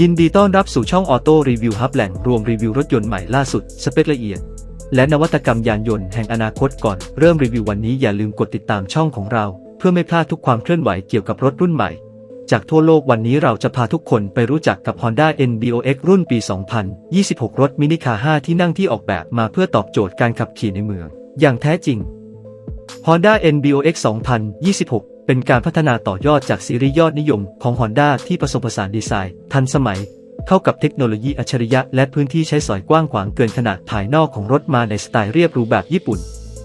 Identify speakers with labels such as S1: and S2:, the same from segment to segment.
S1: ยินดีต้อนรับสู่ช่องออโต้รีวิวฮับแหล่งรวมรีวิวรถยนต์ใหม่ล่าสุด สเปคละเอียด และนวัตกรรมยานยนต์แห่งอนาคตก่อน เริ่มรีวิววันนี้อย่าลืมกดติดตามช่องของเรา เพื่อไม่พลาดทุกความเคลื่อนไหวเกี่ยวกับรถรุ่นใหม่ จากทั่วโลกวันนี้เราจะพาทุกคนไปรู้จักกับ Honda NBOX รุ่นปี 2026 รถมินิคาร์5ที่นั่งที่ออกแบบมาเพื่อตอบโจทย์การขับขี่ในเมือง อย่างแท้จริง Honda NBOX 2026 เป็นการพัฒนาต่อยอดจากซีรีส์ยอดนิยมของ Honda ที่ผสมผสานดีไซน์ ทันสมัย เข้ากับเทคโนโลยีอัจฉริยะ และพื้นที่ใช้สอยกว้างขวางเกินขนาดภายนอกของรถมาในสไตล์เรียบหรูแบบญี่ปุ่น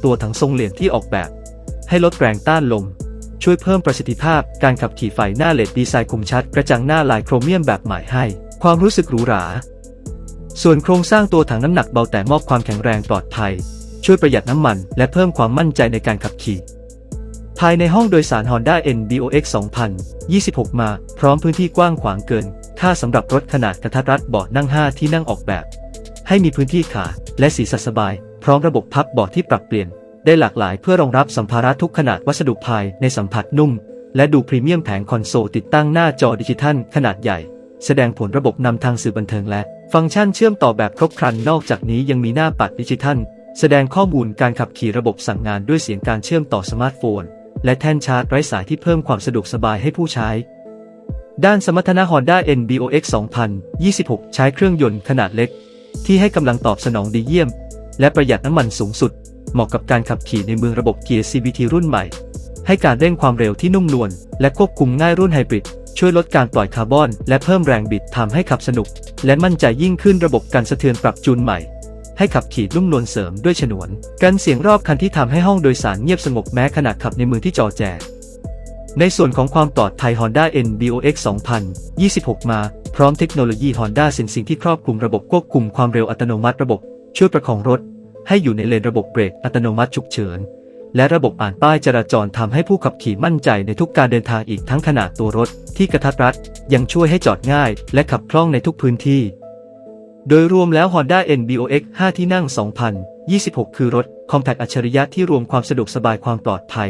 S1: ตัวถังทรงเหลี่ยมที่ออกแบบ ให้ลดแรงต้านลม ช่วยเพิ่มประสิทธิภาพการขับขี่ไฟหน้าเลดดีไซน์คมชัด กระจังหน้าลายโครเมียมแบบใหม่ให้ ความรู้สึกหรูหรา ส่วนโครงสร้างตัวถังน้ำหนักเบาแต่มอบความแข็งแรงปลอดภัย ช่วยประหยัดน้ำมัน และเพิ่มความมั่นใจในการขับขี่ ภายในห้องโดยสาร Honda NBOX 2026 มา พร้อมพื้นที่กว้างขวางเกิน ค่าสำหรับรถขนาดกระทัดรัดเบาะนั่ง 5 ที่นั่งออกแบบ ให้มีพื้นที่ขาและสีสัดสบาย พร้อมระบบพับเบาะที่ปรับเปลี่ยน ได้หลากหลายเพื่อรองรับสัมภาระทุกขนาดวัสดุภายในสัมผัสนุ่ม และดูพรีเมียมแผงคอนโซลติดตั้งหน้าจอดิจิทัลขนาดใหญ่ แสดงผลระบบนำทางสื่อบันเทิงและ ฟังก์ชันเชื่อมต่อแบบครบครันนอกจากนี้ยังมีหน้าปัดดิจิทัล แสดงข้อมูลการขับขี่ระบบสั่งงานด้วยเสียงการเชื่อมต่อสมาร์ทโฟน และแท่นชาร์จไร้สายที่เพิ่มความสะดวกสบายให้ผู้ใช้ ด้านสมรรถนะ Honda NBOX 2026 ใช้เครื่องยนต์ขนาดเล็ก ที่ให้กำลังตอบสนองดีเยี่ยม และประหยัดน้ำมันสูงสุด เหมาะกับการขับขี่ในเมืองระบบเกียร์ CVT รุ่นใหม่ ให้การเร่งความเร็วที่นุ่มนวลและควบคุมง่ายรุ่นไฮบริดช่วยลดการปล่อยคาร์บอน และเพิ่มแรงบิดทำให้ขับสนุก และมั่นใจยิ่งขึ้นระบบการสะเทือนปรับจูนใหม่ ให้ขับขี่นุ่มนวลเสริมด้วยฉนวน กันเสียงรอบคันที่ทำให้ห้องโดยสารเงียบสงบแม้ขณะขับในเมืองที่จอแจในส่วนของความปลอดภัย Honda NBOX 2026 มาพร้อมเทคโนโลยี Honda Sensing ที่ครอบคลุมระบบควบคุมความเร็วอัตโนมัติระบบ ช่วยประคองรถ ให้อยู่ในเลนระบบเบรกอัตโนมัติฉุกเฉิน และระบบอ่านป้ายจราจรทำให้ผู้ขับขี่มั่นใจในทุกการเดินทางอีกทั้งขนาดตัวรถ ที่กระทัดรัดยังช่วยให้จอดง่าย และขับคล่องในทุกพื้นที่ โดยรวมแล้ว Honda NBOX 5 ที่นั่ง 2026 คือรถคอมแพคอัจฉริยะที่รวมความสะดวกสบายความปลอดภัย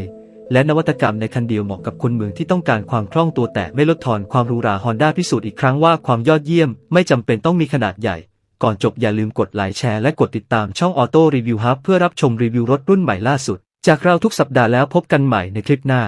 S1: และนวัตกรรมในคันเดียวเหมาะกับคนเมืองที่ต้องการความคล่องตัวแต่ไม่ลดทอนความหรูหรา Honda พิสูจน์อีกครั้งว่าความยอดเยี่ยมไม่จำเป็นต้องมีขนาดใหญ่ ก่อนจบอย่าลืมกดไลค์แชร์และกดติดตามช่อง Auto Review Hub เพื่อรับชมรีวิวรถรุ่นใหม่ล่าสุด จากเราทุกสัปดาห์แล้วพบกันใหม่ในคลิปหน้า